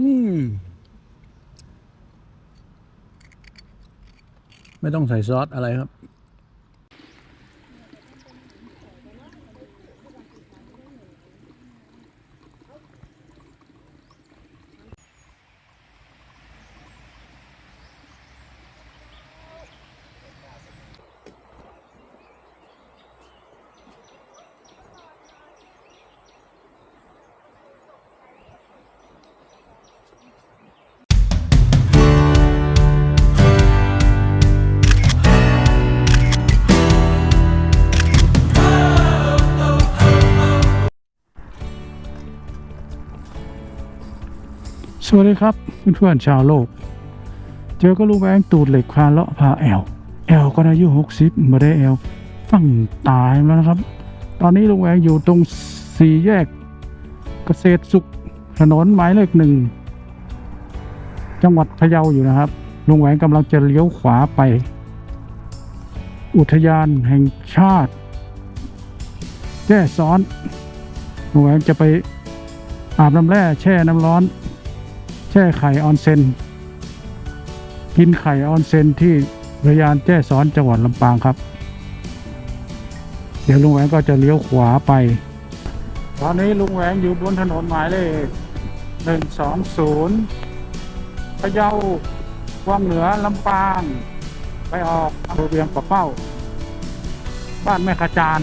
อืมไม่ต้องใส่ซอสอะไรครับ สวัสดีครับเพื่อนๆชาวโลก เจอก็ลูกแบงตูดเหล็กพาเลาะพาแอลแอลก็อายุหกสิบมาได้แอลฟังตายแล้วนะครับ ตอนนี้ลุงแหวงอยู่ตรงสี่แยกเกษตรสุขถนนหมายเลขหนึ่งจังหวัดพะเยาอยู่นะครับลุงแหวงกำลังจะเลี้ยวขวาไป อุทยานแห่งชาติแจ้ซ้อนลุงแหวงจะไปอาบน้ำแร่แช่น้ำร้อน แช่ไข่ออนเซนกินไข่ออนเซนที่อุทยานแจ้ซ้อนจังหวัดลำปางครับ เดี๋ยวลุงแหวงก็จะเลี้ยวขวาไป ตอนนี้ลุงแหวงอยู่บนถนนหมายเลขหนึ่งสองศูนย์พะเยาวังเหนือลำปาง ไปออกอำเภอเวียงปะเป้า บ้านแม่ขจาน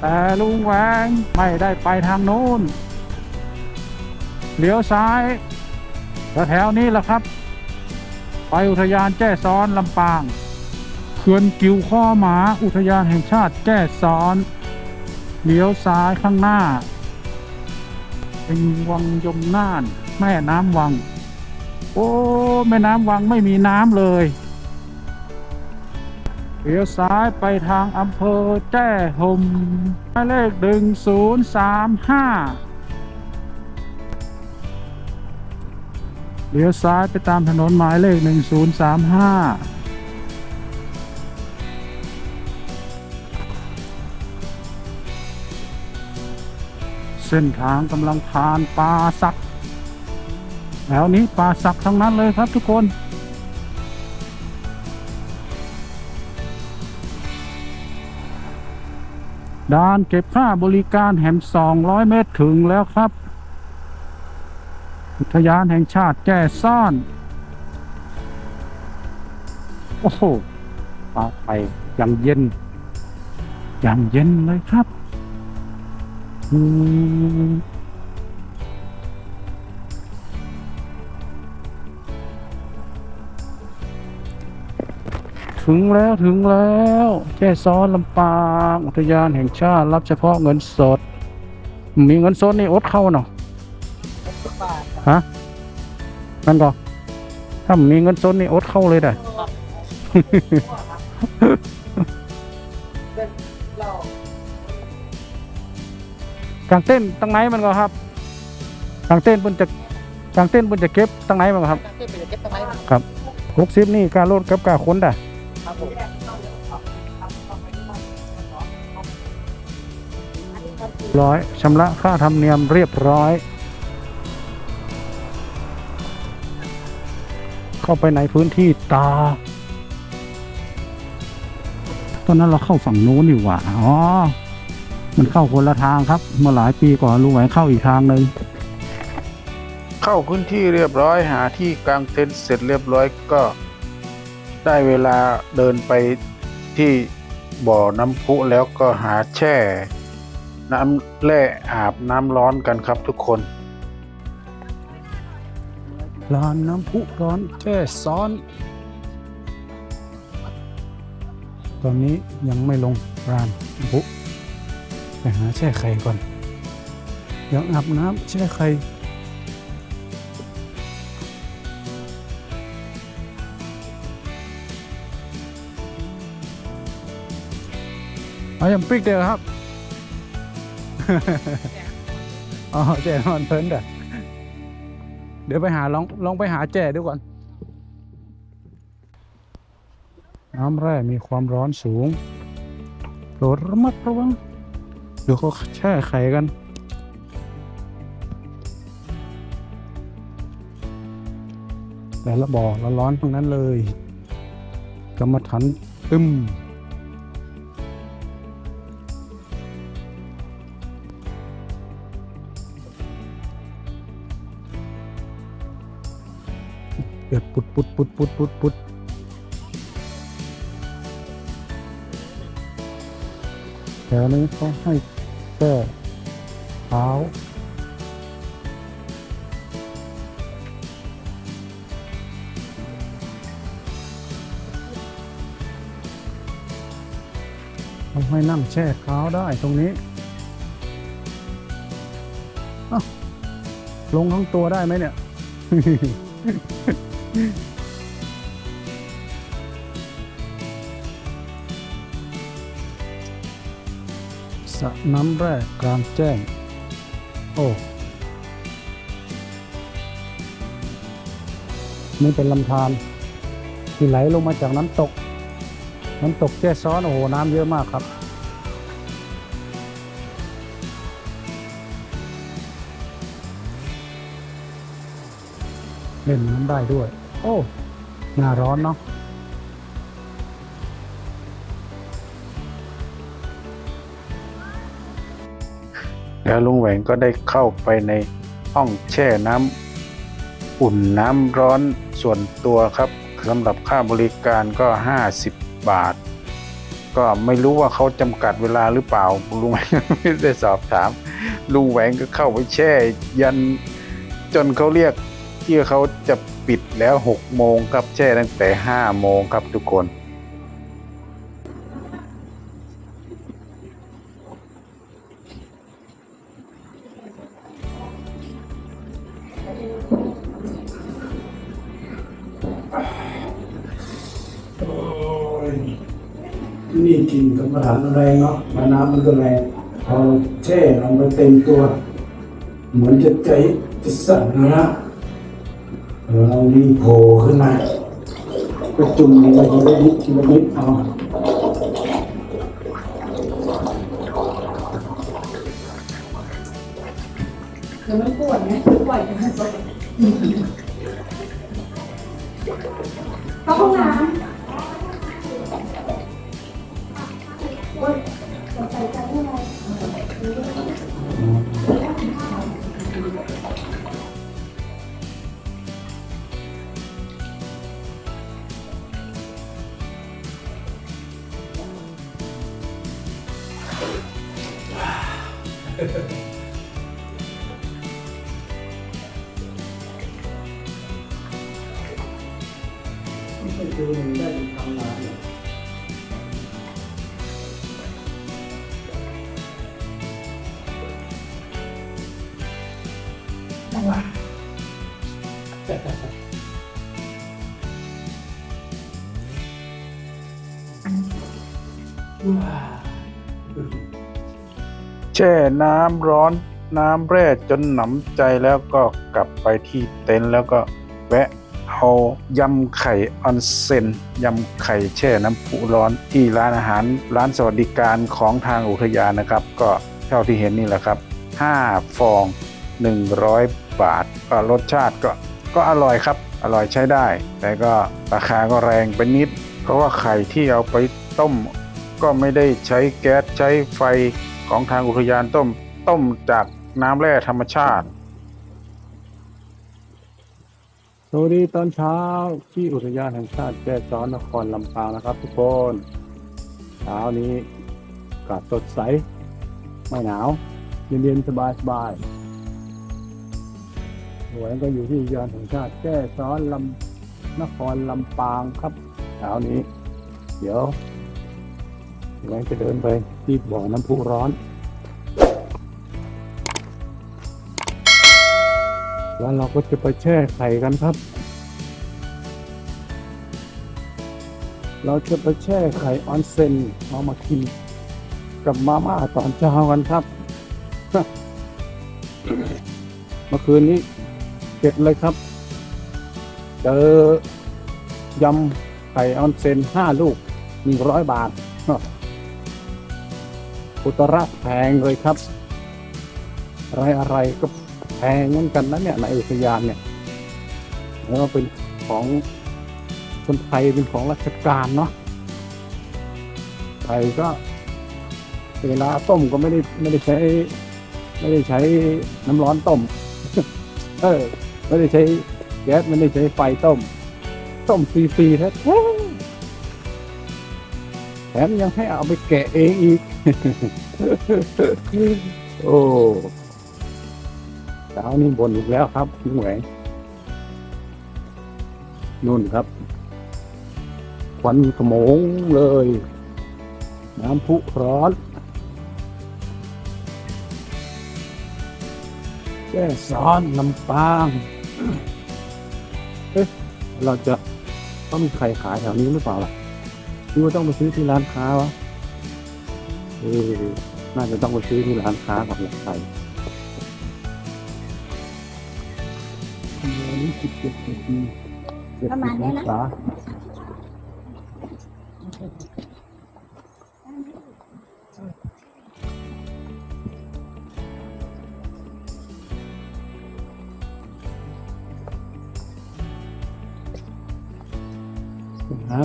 แต่ลุงแหวงไม่ได้ไปทางโน้น เลี้ยวซ้ายแถวๆนี้แหละครับ ไปอุทยานแจ้ซ้อนลำปางเขื่อนกิวข้อหมาอุทยานแห่งชาติแจ้ซ้อน เลี้ยวซ้ายข้างหน้า เป็นวังยมน่าน แม่น้ำวัง โอ้แม่น้ำวังไม่มีน้ำเลยเลี้ยวซ้ายไปทางอำเภอแจ้ห่มหมายเลขหนึ่งศูนย์สามห้า เลี้ยวซ้ายไปตามถนนหมายเลข 1035เส้นทางกำลังผ่านป่าสักแล้วนี้ป่าสักทั้งนั้นเลยครับทุกคนด่านเก็บค่าบริการแหม200 เมตรถึงแล้วครับ อุทยานแห่งชาติแจ้ซ่อน โอ้โหปาไปย่างเย็นย่างเย็นเลยครับถึงแล้วถึงแล้วแจ้ซ้อนลำปาง อุทยานแห่งชาติ รับเฉพาะเงินสด มีเงินสดนี่อดเข้าเนาะ ฮะนั่นก็ถ้ามีเงินสดนี่อดเข้าเลยได้กลางเต้นตั้งไหนมันก็ครับกลางเต้นบนจะกลางเต้นบนจะเก็บตั้งไหนมันก็ครับที่เป็นเก็บตรงไหนมันครับหกสิบนี่การลดกับการค้นได้ครับผมร้อยชำระค่าธรรมเนียมเรียบร้อย เข้าไปในพื้นที่ตา ตอนนั้นเราเข้าฝั่งนู้นดีกว่าอ๋อ มันเข้าคนละทางครับ เมื่อหลายปีก่อนลุงไหวเข้าอีกทางหนึ่งเข้าพื้นที่เรียบร้อยหาที่กางเต็นท์เสร็จเรียบร้อยก็ได้เวลาเดินไปที่บ่อน้ำพุแล้วก็หาแช่ น้ำแร่อาบน้ำร้อนกันครับทุกคน ลานน้ำพุร้อนแจ้ซ้อน ตอนนี้ยังไม่ลงรานน้ำพุไปหาแช่ไข่ก่อนยังอาบน้ำแช่ไข่เอายังปิกเดียวครับ อ๋อแจ้นอนเพลินเด้อ เดี๋ยวไปหาลองลองไปหาแจ่ดูก่อน น้ำแร่มีความร้อนสูงโปรดระมัดระวังเดี๋ยวเขาแช่ไข่กันแต่ละบ่อละร้อนทั้งนั้นเลยกรรมฐานตึม ปุดปุดปุดปุดปุดแถวนี้เขาให้แค่เท้าทำให้นั่งแช่เท้าได้ตรงนี้ ลงทั้งตัวได้ไหมเนี่ย สระน้ำแร่กลางแจ้ง โอ้นี่เป็นลำธารที่ไหลลงมาจากน้ำตก น้ำตกแจ้ซ้อน โอ้โห น้ำเยอะมากครับ เล่นน้ำได้ด้วย โอ้หน้าร้อนเนาะแล้วลุงแหวงก็ได้เข้าไปในห้องแช่น้ำอุ่นน้ำร้อนส่วนตัวครับสำหรับค่าบริการก็ 50 บาท ก็ไม่รู้ว่าเขาจำกัดเวลาหรือเปล่าลุงแหวงไม่ได้สอบถาม ลุงแหวงก็เข้าไปแช่ยันจนเขาเรียก ที่เขาจะปิดแล้ว6โมงครับแช่ตั้งแต่5โมงครับทุกคน นี่กินกรรมฐานแรงเนาะมาน้ำมันก็แรงพอแช่ลงไปเต็มตัว เหมือนจะใจจะสั่นนะ เราดีโผล่ขึ้นมาก็จุ่มลงไปทีละนิดทีละนิดเอาเดี๋ยวมันปวดไงปล่อยกันไปเข้าห้องน้ำ แช่น้ำร้อนน้ำแร่จนหนำใจแล้วก็กลับไปที่เต็นท์แล้วก็แวะเอายำไข่ออนเซนยำไข่แช่น้ำพุร้อนที่ร้านอาหารร้านสวัสดิการของทางอุทยานนะครับ ก็เท่าที่เห็นนี่แหละครับ 5 ฟอง 100 บาท ก็รสชาติก็ก็อร่อยครับ อร่อยใช้ได้ แต่ก็ราคาก็แรงไปนิด เพราะว่าไข่ที่เอาไปต้ม ก็ไม่ได้ใช้แก๊สใช้ไฟของทางอุทยานต้ม ต้มจากน้ำแร่ธรรมชาติ สวัสดีตอนเช้าที่อุทยานแห่งชาติแจ้ซ้อนนครลำปางนะครับทุกคนเช้านี้อากาศสดใส ไม่หนาว เย็นๆสบายๆ หวยก็อยู่ที่ยานแห่งชาติแจ้ซ้อนลำนครลำปางครับเช้านี้ เดี๋ยวหวยจะเดินไปที่บ่อน้ำพุร้อนแล้วเราก็จะไปแช่ไข่กันครับ เราจะไปแช่ไข่ออนเซนเอามากินกับมาม่าตอนเช้ากันครับ เมื่อคืนนี้ เก็บเลยครับ เจอยำไข่ออนเซนห้าลูกหนึ่งร้อยบาทอุตระแพงเลยครับ อะไรอะไรๆก็แพงเหมือนกันนะเนี่ยในอุทยานเนี่ย แล้วก็เป็นของคนไทยเป็นของราชการเนาะไทยก็เวลาต้มก็ไม่ได้ไม่ได้ใช้ ไม่ได้ใช้น้ำร้อนต้ม เออ ไม่ได้ใช้แก๊สไม่ได้ใช้ไฟต้ม ต้มฟรีๆแท้แถมยังให้เอาไปแกะเองอีก โอ้เช้านี้บนอีกแล้วครับพี่หวยนุ่นครับควันขโมงเลย น้ำพุร้อนแก้ซ้อนลำปาง เอ๊ะ เราจะต้องมีใครขายแถวนี้หรือเปล่าล่ะหรือว่าต้องไปซื้อที่ร้านค้าวะเออน่าจะต้องไปซื้อที่ร้านค้ากับหลักไทยวันนี้สิบเจ็ดนาทีเจ็ดประมาสิณบนี้องนะศา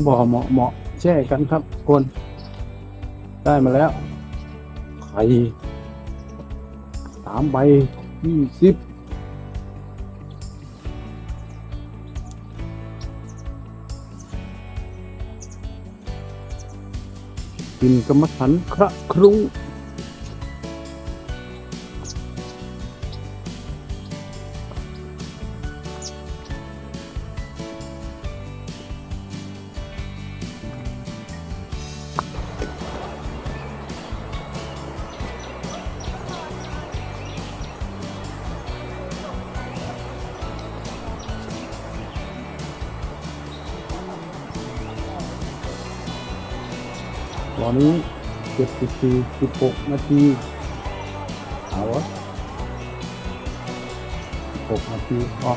บ่อเหมาะเหมาะแช่กันครับคน ได้มาแล้ว ไข่สามใบยี่สิบกินกรรมฐานคระครุง ตอนนี้เจ็ดสิบสี่สิบหกนาทีเอาวะหกนาทีอ๋อ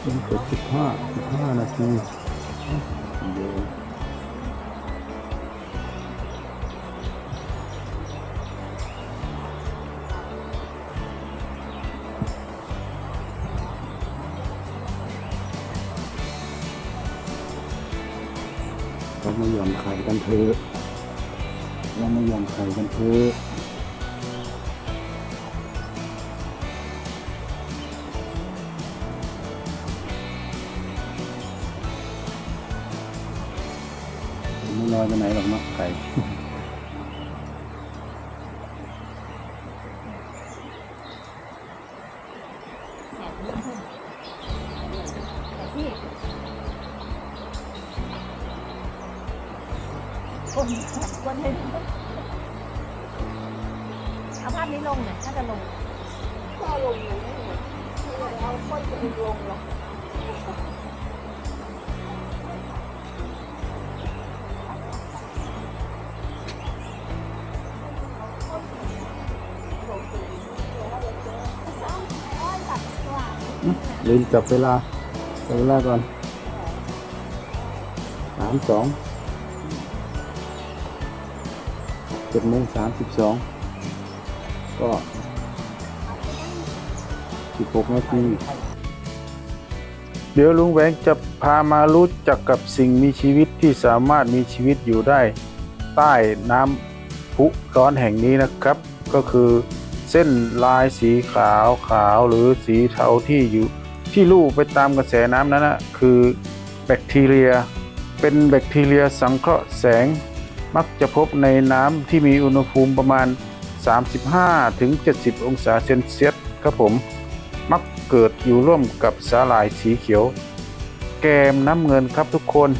เป็นเจ็ดสิบห้าสิบห้านาทีเดี๋ยว อมใครกันเถอะเราไม่ยอมใครกันเถอะไม่ลอยไปไหนหรอกเนาะไก่ ลืมจับเวลาจับเวลาก่อนสามสองเจ็ดโมงสามสิบสองก็สิบหกนาทีเดี๋ยวลุงแหวงจะพามารู้จักกับสิ่งมีชีวิตที่สามารถมีชีวิตอยู่ได้ ใต้น้ำพุร้อนแห่งนี้นะครับ ก็คือ เส้นลายสีขาวขาวหรือสีเทาที่อยู่ที่ลู่ไปตามกระแสน้ำนั้นนะคือแบคทีเรีย เป็นแบคทีเรียสังเคราะห์แสง มักจะพบในน้ำที่มีอุณหภูมิประมาณ 35-70 องศาเซนเซียสครับผม มักเกิดอยู่ร่วมกับสาหร่ายสีเขียว แกมน้ำเงินครับทุกคน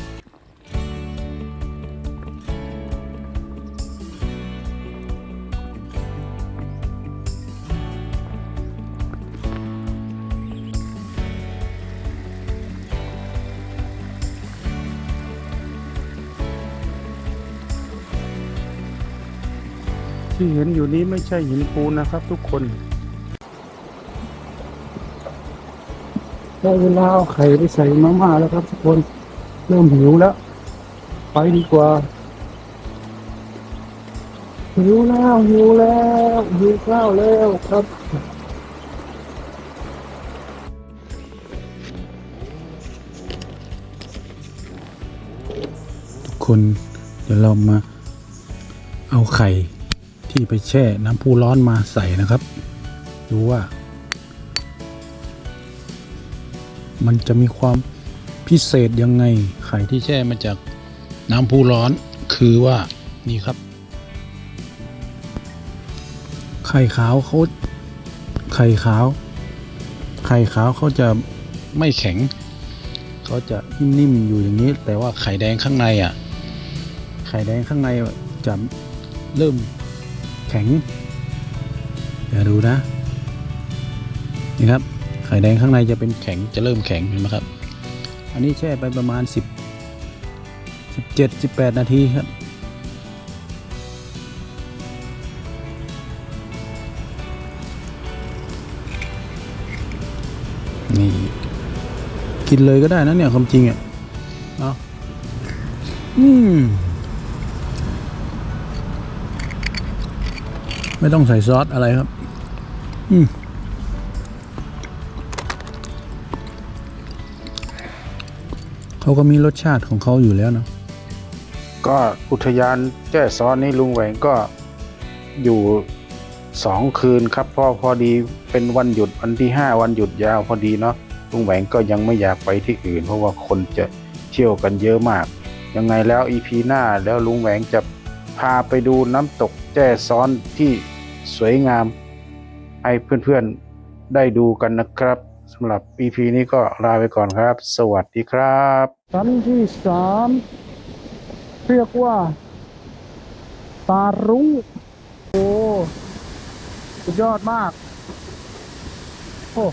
ที่เห็นอยู่นี้ไม่ใช่หินปูนนะครับทุกคนได้เวลาเอาไข่ไปใส่มาม่าแล้วครับทุกคน เริ่มหิวแล้ว ไปดีกว่า หิวแล้วหิวแล้วหิวข้าวแล้วครับทุกคนเดี๋ยวเรามาเอาไข่ ที่ไปแช่น้ำพุร้อนมาใส่นะครับ ดูว่า มันจะมีความพิเศษยังไงไข่ที่แช่มาจากน้ำพุร้อนคือว่านี่ครับ ไข่ขาวเขาไข่ขาว ไข่ขาวเขาจะไม่แข็งเขาจะนิ่มๆอยู่อย่างนี้ แต่ว่าไข่แดงข้างในอะ ไข่แดงข้างในจะเริ่ม แข็งเดี๋ยวดูนะนี่ครับไข่แดงข้างในจะเป็นแข็งจะเริ่มแข็งเห็นไหมครับ อันนี้แช่ไปประมาณ 10 17 18 นาทีครับนี่กินเลยก็ได้นะเนี่ยความจริงอะเนาะอืม ไม่ต้องใส่ซอสอะไรครับ อืมเขาก็มีรสชาติของเขาอยู่แล้วเนะก็อุทยานแจ้ซ้อนนี่ลุงแหวงก็อยู่สองคืนครับเพราะพอดีเป็นวันหยุดวันที่ห้าวันหยุดยาวพอดีเนาะลุงแหวงก็ยังไม่อยากไปที่อื่น เพราะว่าคนจะเที่ยวกันเยอะมาก ยังไงแล้วอีพีหน้าแล้วลุงแหวงจะพาไปดูน้ำตกแจ้ซ้อนที่ สวยงามให้เพื่อนๆได้ดูกันนะครับสำหรับ EP นี้ก็ลาไปก่อนครับ สวัสดีครับชั้นที่สามเรียกว่า ตารุ้งโอ้สุดยอดมาก โอ้